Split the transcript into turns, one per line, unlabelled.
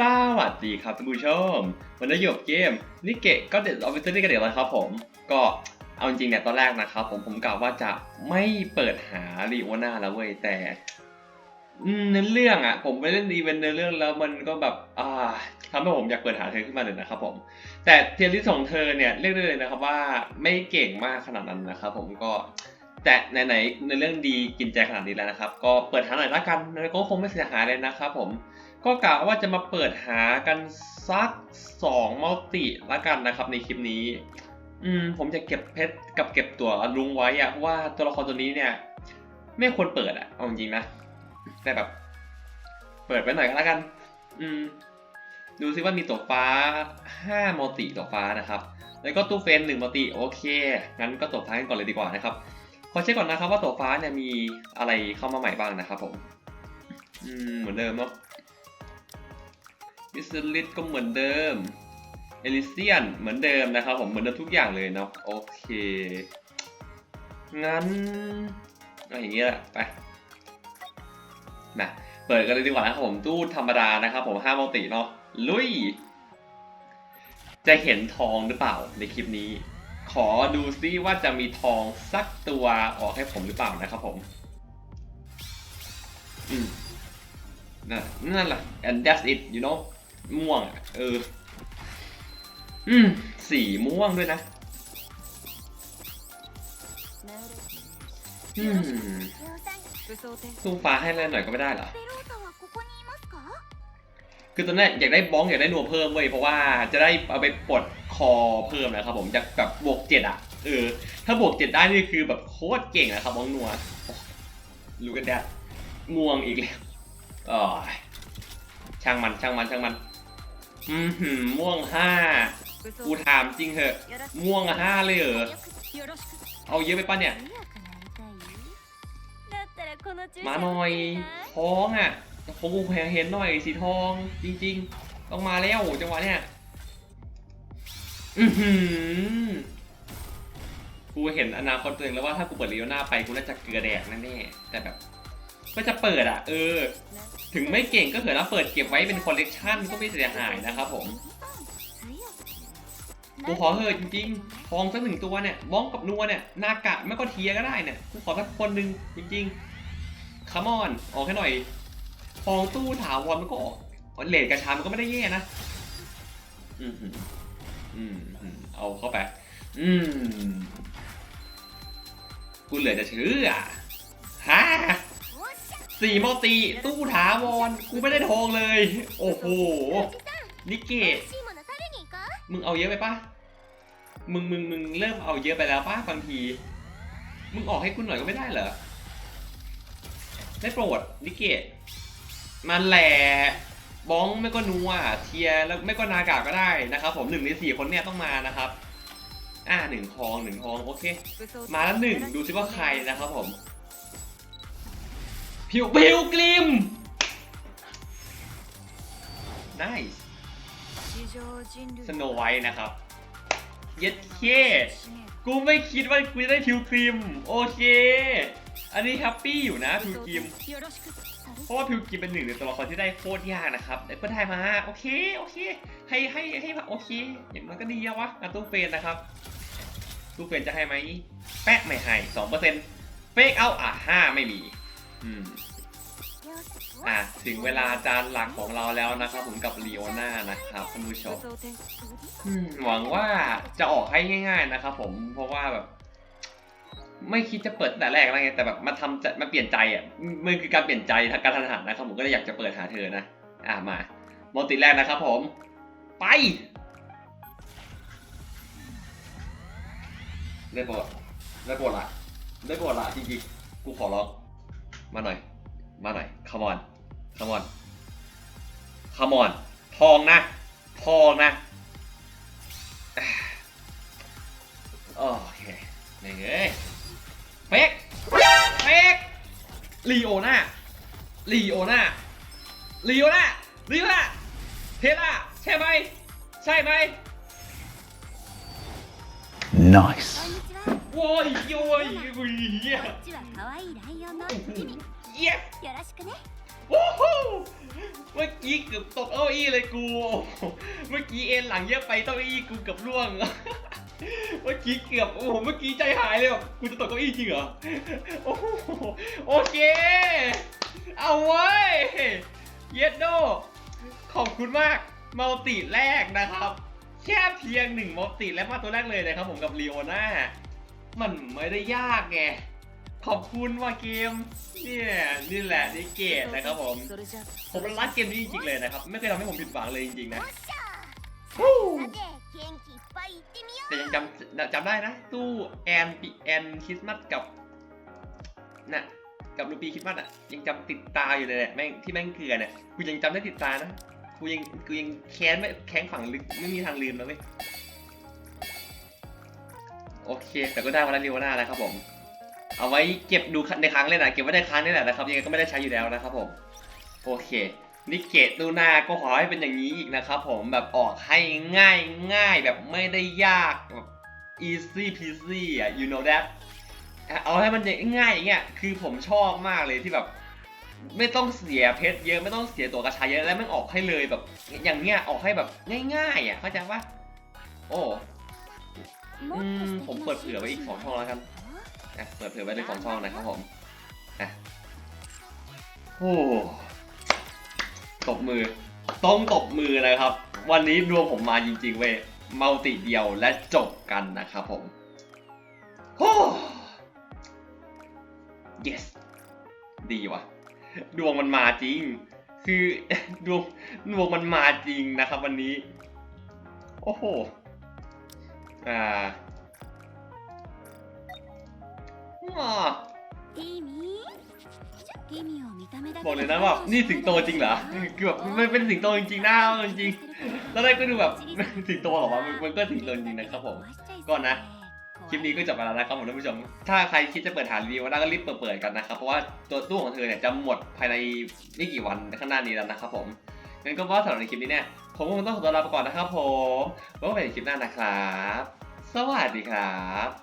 สวัสดีครับท่านผู้ชม วันนี้อยู่กับเกมนิเกะก็เด็ดออฟฟิศนี่กันเดี๋ยวแล้วครับผม ก็เอาจริงเนี่ยตอนแรกนะครับผมผมกล่าวว่าจะไม่เปิดหารีโอนาแล้วเว้ยแต่เนื้อเรื่องอะ ผมไปเล่นอีเวนต์เนื้อเรื่องแล้วมันก็แบบอ่าทำให้ผมอยากเปิดหาเธอขึ้นมาเลยนะครับผม แต่เทียริสของเธอเนี่ยเรียกได้เลยนะครับว่าไม่เก่งมากขนาดนั้นนะครับผมก็ แต่ไหนๆในเรื่องดีกินใจขนาดนี้แล้วนะครับ ก็เปิดหาหน่อยละกันก็คงไม่เสียหายเลยนะครับผมก็กะว่าจะมาเปิดหากันสักสองมัลติละกันนะครับในคลิปนี้ อืมผมจะเก็บเพชรกับเก็บตัวลุงไว้อะว่าตัวละครตัวนี้เนี่ย ไม่ควรเปิดอะเอาจริงนะแต่แบบ เปิดไปหน่อยก็แล้วกัน อืม ดูซิว่ามีตัวฟ้าห้ามัลติตัวฟ้านะครับ แล้วก็ตู้เฟนหนึ่งมัลติโอเค งั้นก็ตัวฟ้ากันก่อนเลยดีกว่านะครับ ขอเช็คก่อนนะครับว่าตัวฟ้าเนี่ยมีอะไรเข้ามาใหม่บ้างนะครับผมอืมเหมือนเดิมเนาะมิสลิสก็เหมือนเดิมเอลิเซียนเหมือนเดิมนะครับผมเหมือนเดิมทุกอย่างเลยเนาะโอเค งั้นเอาอย่างนี้แหละไปนะเปิดกันเลยดีกว่านะครับผมตู้ธรรมดานะครับผมห้ามัลติเนาะลุย จะเห็นทองหรือเปล่าในคลิปนี้ ขอดูซิว่าจะมีทองสักตัวออกให้ผมหรือเปล่านะครับผม อืมนั่นแหละ and that's it you know ม่วงเออ อืม สีม่วงด้วยนะ อืมสู้ฟ้าให้อะไรหน่อยก็ไม่ได้เหรอ คือตอนแรกอยากได้บ้องอยากได้นัวเพิ่มเว้ยเพราะว่าจะได้เอาไปปลด พอเพิ่มนะครับผมจากแบบบวกเจ็ดอะเออถ้าบวกเจ็ดได้นี่คือแบบโคตรเก่งนะครับน้องนัวลูกันแดดม่วงอีกแล้วอ๋อช่างมันช่างมันช่างมันอืมหม่วงห้ากูถามจริงเหอะ ม่วงห้าเลยเหรอ เอาเยอะไปปะเนี่ย มาหน่อย ท้องอะคงกูแพงเห็นหน่อยสีทอง จริง ๆ ต้องมาแล้วจังหวะเนี้ย อือหือกูเห็นอนาคตตัวเองแล้วว่าถ้ากูเปิดเรียวหน้าไปกูน่าจะเกลือแดกแน่ๆแต่แบบก็จะเปิดอะ เออ ถึงไม่เก่งก็เถอะนะเปิดเก็บไว้เป็นคอลเลกชันก็ไม่เสียหายนะครับผมกูขอเถอะจริงๆทองสักหนึ่งตัวเนี่ยบ้องกับนัวเนี่ยนากะไม่ก็เทียก็ได้เนี่ยกูขอสักคนหนึ่งจริงๆคามอนออกให้หน่อยทองตู้ถาวรมันก็ออกเลดกระชามันก็ไม่ได้แย่นะ อืมหืม อืมเอาเข้าไป อืมกูเหลือจะเชื่อฮะสี่มอตี ตู้ถาวรกูไม่ได้ทองเลย โอ้โห นิเก
ต
มึงเอาเยอะไปปะมึงมึงมึงเริ่มเอาเยอะไปแล้วปะบางที มึงออกให้กูหน่อยก็ไม่ได้เหรอได้โปรดนิเกตมาแหละ บ้องไม่ก็นัวเทียร์แล้วไม่ก็นากาก็ได้นะครับผมหนึ่งในสี่คนเนี่ยต้องมานะครับ อ่าหนึ่งทองหนึ่งทองโอเค มาแล้วหนึ่งดูซิว่าใครนะครับผมพิวพิวกลิม nice สโนไวท์นะครับ เย็ดเค กูไม่คิดว่ากูจะได้พิวครีมโอเค อันนี้แฮปปี้อยู่นะพิวกิม เพราะว่าพิวกิมเป็นหนึ่งในตัวละครที่ได้โคตรยากนะครับแต่ก็ได้มาโอเคโอเค ให้ให้ให้โอเค อย่ามันก็ดีอะวะอัตู้เฟนนะครับ ตู้เฟนจะให้ไหมแป๊ะไม่ให้สองเปอร์เซ็นต์เฟกเอาอะห้าไม่มี อืมอะถึงเวลาจานหลักของเราแล้วนะครับผมกับลีโอน่านะครับท่านผู้ชมหวังว่าจะออกให้ง่าย ๆนะครับผมเพราะว่าแบบ ไม่คิดจะเปิดแต่แรกแล้วไงแต่แบบมาทำมาเปลี่ยนใจอะมันคือการเปลี่ยนใจทางการทันหันนะครับผมก็เลยอยากจะเปิดหาเธอนะอะมาโมติแรกนะครับผม ไปได้โปรดได้โปรดละได้โปรดละจริงๆกูขอร้องมาหน่อย มาหน่อย come on come on come on ทองนะ ทองนะโอเคนี่เอ้ย เฟกเฟกลีโอน่าลีโอน่าลีโอน่าลีโอน่าเทล่าใช่ไหมใช่ไหม
nice
โว้ยโว้ยโว้ยเย้เย้โอ้โหเมื่อกี้เกือบตกเก้าอี้เลยกู เมื่อกี้เอ็นหลังเยอะไปเก้าอี้กูเกือบร่วง เมื่อกี้เกือบโอ้โหเมื่อกี้ใจหายเลยแบบกูจะตกเก้าอี้จริงเหรอโอ้โอเค เอาไว้ยเยดโดขอบคุณมากมัลติแรกนะครับ แค่เพียงหนึ่งมัลติและมาตัวแรกเลยนะครับผมกับลีโอน่ามันไม่ได้ยากไงขอบคุณว่าเกมเนี่ยนี่แหละนี่เกตนะครับผม ผมรักเกมนี้จริงๆเลยนะครับ ไม่เคยทำให้ผมผิดหวังเลยจริงๆนะ แต่ยังจำจำได้นะ ตู้แอนปีแอนคริสต์มาสกับน่ะกับลูปีคริสต์มาสอะยังจำติดตาอยู่เลยแหละแม่งที่แม่งเกลือเนี่ยกูยังจำได้ติดตานะกูยังกูยังแค้นไม่แค้นฝังลึกไม่มีทางลืมนะเว้ยโอเค แต่ก็ได้วันละเรียวหน้าแล้วครับผม เอาไว้เก็บดูในครั้งเลยนะเก็บไว้ในครั้งนี่แหละนะครับยังไงก็ไม่ได้ใช้อยู่แล้วนะครับผมโอเค นิเกตลูนาก็ขอให้เป็นอย่างนี้อีกนะครับผมแบบออกให้ง่ายง่ายแบบไม่ได้ยากแบบ easy peasy อะ you know that เอาให้มันง่ายอย่างเงี้ยคือผมชอบมากเลยที่แบบ ไม่ต้องเสียเพชรเยอะไม่ต้องเสียตัวกระชายเยอะแล้วมันออกให้เลยแบบ อย่างเงี้ยออกให้แบบง่ายง่ายอะเข้าใจปะโอ้ผมเปิดเผื่อไปอีกสองช่องแล้วกันเปิดเผื่อไว้เลยสองช่องนะครับผมโอ้ ตบมือ ต้องตบมือนะครับ วันนี้ดวงผมมาจริงๆเว้ยมัลติเดียวและจบกันนะครับผมโอ้ yes ดีว่ะ ดวงมันมาจริง คือดวงดวงมันมาจริงนะครับ วันนี้ โอ้โห อ่าอ๋อ บอกเลยนะว่านี่สิงโตจริงเหรอคือแบบมันเป็นสิงโตจริงๆนะจริงๆแล้วได้ก็ดูแบบสิงโตหรอวะมันก็สิงโตจริงนะครับผมก่อนะคลิปนี้ก็จบไปแล้วนะครับผมท่านผู้ชม ถ้าใครคิดจะเปิดหารีวิวได้ก็รีบเปิดๆกันนะครับ เพราะว่าตัวตู้ของเธอเนี่ยจะหมดภายในไม่กี่วันข้างหน้านี้แล้วนะครับผม งั้นก็ว่าสำหรับในคลิปนี้เนี่ย ผมคงต้องขอตัวลาไปก่อนนะครับผมไว้พบกันในคลิปหน้านะครับ สวัสดีครับ